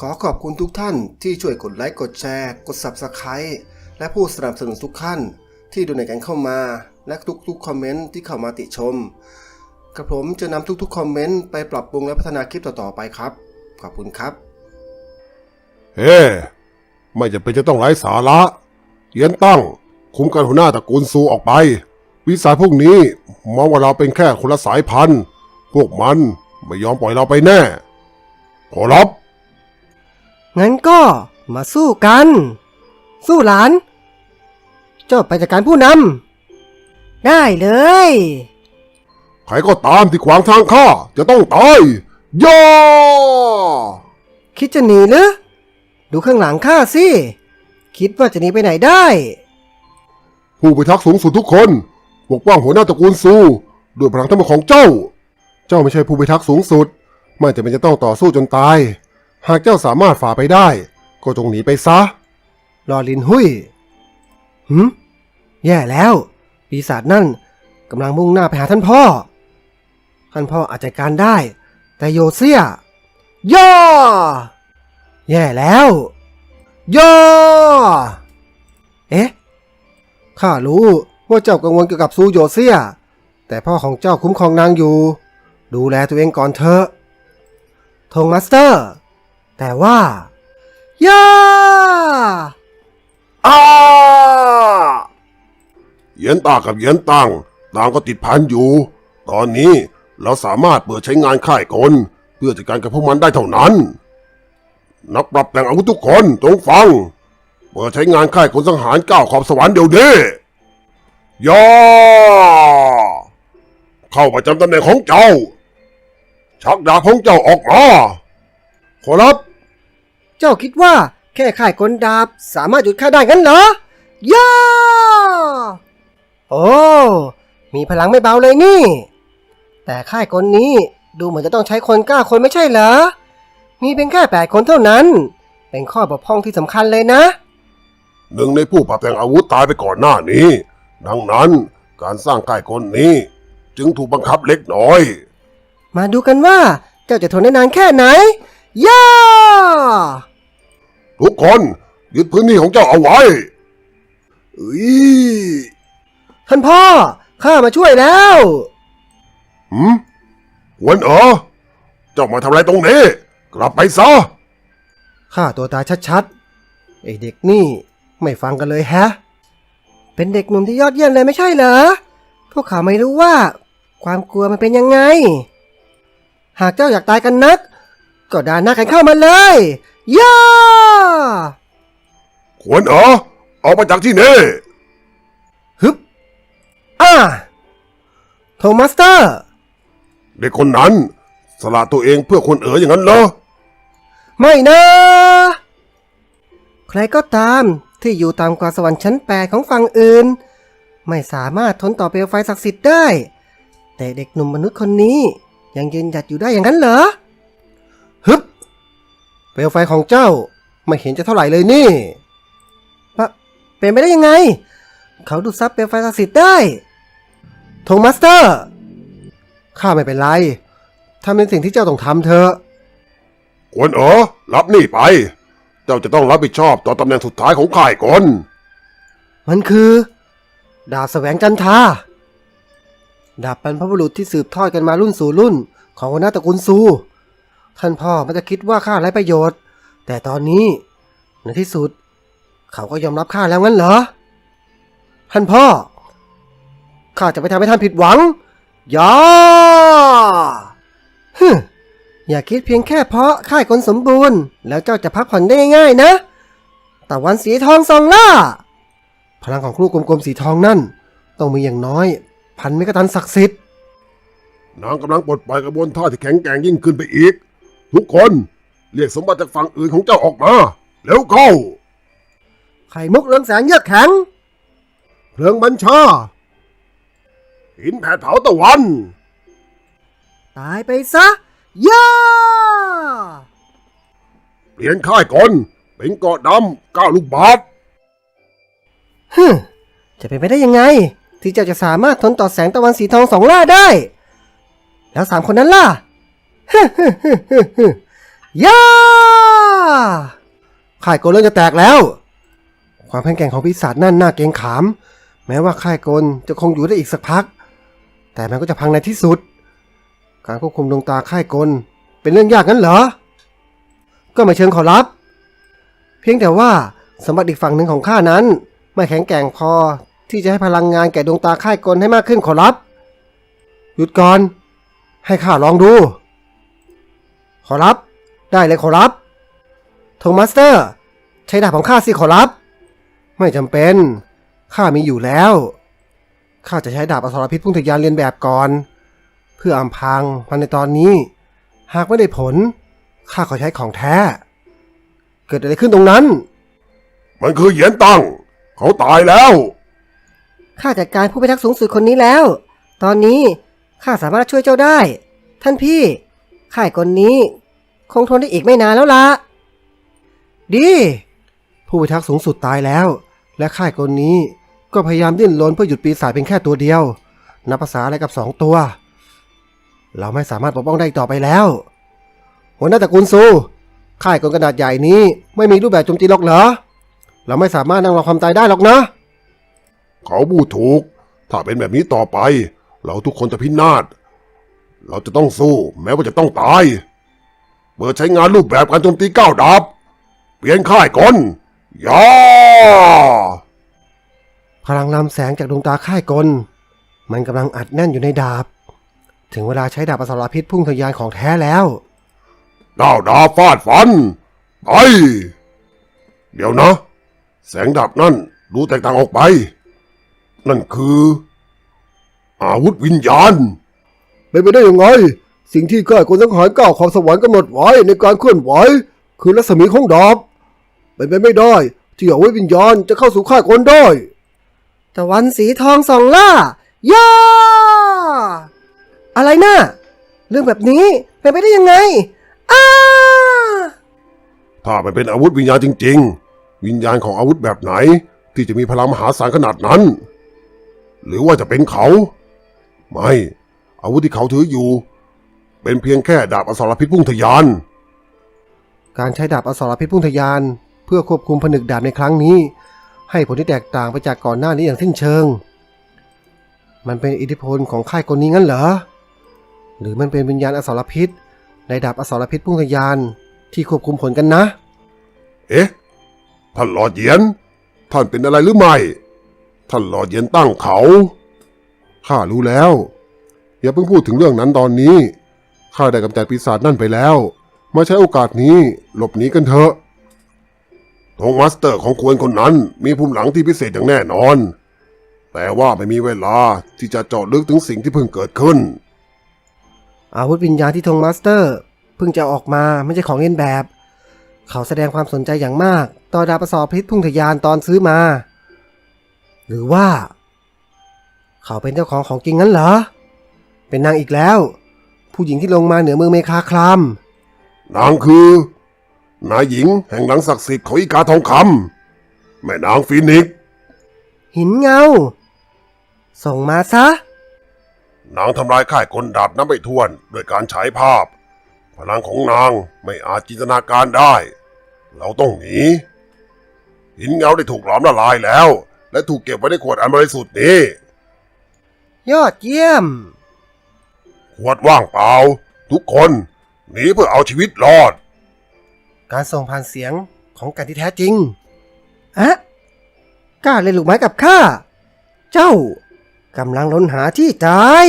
ขอขอบคุณทุกท่านที่ช่วยกดไลค์กดแชร์ กด Subscribe และผู้สนับสนุนทุกท่านที่ดูในกันเข้ามา และทุกๆคอมเมนต์ที่เข้ามาติชมกระผมจะนำทุกๆคอมเมนต์ไปปรับปรุงและพัฒนาคลิปต่อๆไปครับ ขอบคุณครับเฮ้ไม่จำเป็นจะต้องไร้สาระเยียนตั้ง คุมการหัวหน้าตระกูลซูออกไป วิสาพวกนี้มองว่าเราเป็นแค่คนละสายพันธุ์ พวกมันไม่ยอมปล่อยเราไปแน่ ขอรับ งั้นก็มาสู้กัน สู้หลาน เจ้าไปจัดการผู้นำ ได้เลย ใครก็ตามที่ขวางทางข้าจะต้องตายย่อคิดจะหนีหรือดูข้างหลังข้าสิ คิดว่าจะหนีไปไหนได้ ผู้พิทักษ์สูงสุดทุกคนปกป้องหัวหน้าตระกูลซูด้วยพลังทั้งหมดของเจ้า เจ้าไม่ใช่ผู้พิทักษ์สูงสุด ไม่จำเป็นจะต้องต่อสู้จนตาย หากเจ้าสามารถฝ่าไปได้ ก็จงหนีไปซะรอลินหุยหืมแย่แล้ว ปีศาจนั่นกำลังมุ่งหน้าไปหาท่านพ่อ ท่านพ่ออาจจัดการได้ แต่โยเซีย ย่อ แย่แล้ว ย่อ เอ๊ะ ข้ารู้ว่าเจ้ากังวลเกี่ยวกับซูโยเซีย แต่พ่อของเจ้าคุ้มครองนางอยู่ ดูแลตัวเองก่อนเถอะธงมาสเตอร์ แต่ว่า ย่าอ้าเหยียนตากับเหยียนตังต่างก็ติดพันอยู่ ตอนนี้เราสามารถเปิดใช้งานค่ายกลเพื่อจัดการกับพวกมันได้เท่านั้น นักปรับแต่งอาวุธทุกคนจงฟัง เปิดใช้งานค่ายกลสังหารก้าวขอบสวรรค์เดี๋ยวนี้ย่อเข้าประจำตำแหน่งของเจ้า ชักดาบของเจ้าออกมา ขอรับเจ้าคิดว่าแค่ข่ายกลดาบสามารถหยุดข้าได้งั้นเหรอย่าโอ้ มีพลังไม่เบาเลยนี่ แต่ค่ายกลนี้ดูเหมือนจะต้องใช้คนเก้าคนไม่ใช่เหรอ มีเพียงแค่แปดคนเท่านั้น เป็นข้อบกพร่องที่สำคัญเลยนะ หนึ่งในผู้ปรับแต่งอาวุธตายไปก่อนหน้านี้ ดังนั้นการสร้างค่ายคนนี้ จึงถูกบังคับเล็กน้อย มาดูกันว่าเจ้าจะทนได้นานแค่ไหน ย่าทุกคนยึดพื้นที่ของเจ้าเอาไว้เอ้ยท่านพ่อ ข้ามาช่วยแล้วหืมหวนเออเจ้ามาทำอะไรตรงนี้ กลับไปซะฆ่าตัวตายชัดๆไอเด็กนี่ ไม่ฟังกันเลยแฮะ เป็นเด็กหนุ่มที่ยอดเยี่ยมเลยไม่ใช่เหรอ พวกเขาไม่รู้ว่า ความกลัวมันเป็นยังไง หากเจ้าอยากตายกันนัก ก็ด่าหน้ากันเข้ามาเลย ย่าหวนเออออกมาจากที่นี่ฮึบ อ่า โทมัสเตอร์ เด็กคนนั้น สละตัวเองเพื่อคนเอ๋ออย่างนั้นเหรอ ไม่นะ ใครก็ตามที่อยู่ตามกว่าสวรรค์ชั้นแปดของฝั่งอื่น ไม่สามารถทนต่อเปลวไฟศักดิ์สิทธิ์ได้ แต่เด็กหนุ่มมนุษย์คนนี้ยังยืนหยัดอยู่ได้อย่างนั้นเหรอ ฮึบเปลวไฟของเจ้าไม่เห็นจะเท่าไหร่เลยนี่ปะเป็นไปได้ยังไง เขาดูดซับเปลวไฟศักดิ์สิทธิ์ได้โทมัสเตอร์ข้าไม่เป็นไรทำในสิ่งที่เจ้าต้องทำเถอะหวนเอ๋อรับนี่ไป เจ้าจะต้องรับผิดชอบต่อตำแหน่งสุดท้ายของข่ายก่อนมันคือ ดาบแสวงจันทราดาบบรรพบุรุษที่สืบทอดกันมารุ่นสู่รุ่น ของหัวหน้าตระกูลซู ท่านพ่อมันจะคิดว่าข้าไร้ประโยชน์ แต่ตอนนี้ในที่สุด เขาก็ยอมรับข้าแล้วงั้นเหรอ ท่านพ่อ ข้าจะไม่ทำให้ท่านผิดหวังอย่าฮึอย่าคิดเพียงแค่เพราะค่าคนสมบูรณ์ แล้วเจ้าจะพักผ่อนได้ง่ายๆนะตะวันสีทองส่องล่า พลังของครูกลมๆสีทองนั่น ต้องมีอย่างน้อย พันเมกะตันศักดิ์สิทธิ์นางกำลังปลดปล่อยกระบวนท่าที่แข็งแกร่งยิ่งขึ้นไปอีก ทุกคนเรียกสมบัติจากฝั่งอื่นของเจ้าออกมา แล้วเข้า ไข่มุกเรืองแสงเยือกแข็งเพลิงบัญชา หินแผดเผาตะวัน ตายไปซะย่าเปลี่ยนค่ายก่อน เป็นเกาะดำก้าวลูกบาศก์ฮึมจะเป็นไปได้ยังไง ที่เจ้าจะสามารถทนต่อแสงตะวันสีทองสองล่าได้ แล้วสามคนนั้นล่ะฮึฮึฮึฮึฮึ ย่าค่ายกลเริ่มจะแตกแล้ว ความแข็งแกร่งของปีศาจนั่นน่าเกรงขาม แม้ว่าค่ายกลจะคงอยู่ได้อีกสักพัก แต่มันก็จะพังในที่สุด การควบคุมดวงตาค่ายกลเป็นเรื่องยากงั้นเหรอ ก็ไม่เชิงขอรับ เพียงแต่ว่าสมบัติอีกฝั่งหนึ่งของข้านั้น ไม่แข็งแกร่งพอที่จะให้พลังงานแก่ดวงตาค่ายกลให้มากขึ้นขอรับ หยุดก่อน ให้ข้าลองดู อรับ ได้เลยขอรับโทมัสเตอร์ ใช้ดาบของข้าสิขอรับ ไม่จำเป็น ข้ามีอยู่แล้ว ข้าจะใช้ดาบอสรพิษพุ่งทะยานเรียนแบบก่อน เพื่ออำพรางมันในตอนนี้ หากไม่ได้ผล ข้าขอใช้ของแท้ เกิดอะไรขึ้นตรงนั้น มันคือเหยียนตัง เขาตายแล้ว ข้าจัดการผู้พิทักษ์สูงสุดคนนี้แล้ว ตอนนี้ข้าสามารถช่วยเจ้าได้ ท่านพี่ข่ายคนนี้ คงทนได้อีกไม่นานแล้วละดี ผู้พิทักษ์สูงสุดตายแล้ว และค่ายกลนี้ก็พยายามดิ้นรนเพื่อหยุดปีศาจเพียงแค่ตัวเดียวนับภาษาอะไรกับสองตัว เราไม่สามารถปกป้องได้ต่อไปแล้ว หัวหน้าตระกูลซูค่ายกลกระดาษใหญ่นี้ไม่มีรูปแบบโจมตีหรอกเหรอ เราไม่สามารถนั่งรอความตายได้หรอกนะ เขาพูดถูก ถ้าเป็นแบบนี้ต่อไป เราทุกคนจะพินาศ เราจะต้องสู้ แม้ว่าจะต้องตาย เปิดใช้งานรูปแบบการโจมตีก้าวดับเปลี่ยนค่ายก่อนย่าพลังลำแสงจากดวงตาค่ายกล มันกำลังอัดแน่นอยู่ในดาบ ถึงเวลาใช้ดาบอสรพิษพุ่งทะยานของแท้แล้วก้าวดับฟาดฟันไปเดี๋ยวนะ แสงดับนั่นดูแตกต่างออกไป นั่นคือ อาวุธวิญญาณ เป็นไปได้ยังไง สิ่งที่ก้ายคนสังหารก้าวของสวรรค์กำหนดไว้ในการเคลื่อนไหวคือรัศมีของดาบเป็นไปไม่ได้ ที่เอาไว้วิญญาณจะเข้าสู่ค่ายคนได้ตะวันสีทองส่องล่าย่าอะไรนะ่ะเรื่องแบบนี้เป็นไปได้ยังไงอ้าถ้ามันเป็นอาวุธวิญญาณจริง ๆ วิญญาณของอาวุธแบบไหน ที่จะมีพลังมหาศาลขนาดนั้น หรือว่าจะเป็นเขา ไม่ อาวุธที่เขาถืออยู่ เป็นเพียงแค่ดาบอสรพิษพุ่งทะยาน การใช้ดาบอสรพิษพุ่งทะยาน เพื่อควบคุมผนึกดาบในครั้งนี้ ให้ผลที่แตกต่างไปจากก่อนหน้านี้อย่างสิ้นเชิง มันเป็นอิทธิพลของค่ายคนนี้งั้นเหรอ หรือมันเป็นวิญญาณอสรพิษ ในดาบอสรพิษพุ่งทะยานที่ควบคุมผลกันนะ เอ๊ะ ท่านหลอดเหยียน ท่านเป็นอะไรหรือไม่ ท่านหลอดเหยียนตั้งเขา ข้ารู้แล้ว อย่าเพิ่งพูดถึงเรื่องนั้นตอนนี้ ข้าได้กำจัดปีศาจนั่นไปแล้ว มาใช้โอกาสนี้หลบหนีกันเถอะทงมาสเตอร์ของควรคนนั้นมีภูมิหลังที่พิเศษอย่างแน่นอน แต่ว่าไม่มีเวลาที่จะเจาะลึกถึงสิ่งที่เพิ่งเกิดขึ้น อาวุธวิญญาณที่ธงมาสเตอร์ เพิ่งจะออกมาไม่ใช่ของเล่นแบบ เขาแสดงความสนใจอย่างมาก ต่อดาบประสอบพิษพุ่งทะยานตอนซื้อมา หรือว่า เขาเป็นเจ้าของของจริงงั้นเหรอ เป็นนางอีกแล้ว ผู้หญิงที่ลงมาเหนือเมืองเมคาคลามนางคือ นายหญิงแห่งหลังศักดิ์สิทธิ์ของอีกาทองคำแม่นางฟีนิกซ์หินเงา ส่งมาซะ นางทำลายค่ายคนดาบน้ำไม่ท้วนด้วยการฉายภาพ พลังของนางไม่อาจจินตนาการได้ เราต้องหนี หินเงาได้ถูกหลอมละลายแล้ว และถูกเก็บไว้ในขวดอันบริสุทธิ์นี้ ยอดเยี่ยม ขวดว่างเปล่า ทุกคนหนีเพื่อเอาชีวิตรอด การส่งผ่านเสียงของกันที่แท้จริงอะกล้าเล่นลูกไม้กับข้า เจ้ากำลังล้นหาที่ตาย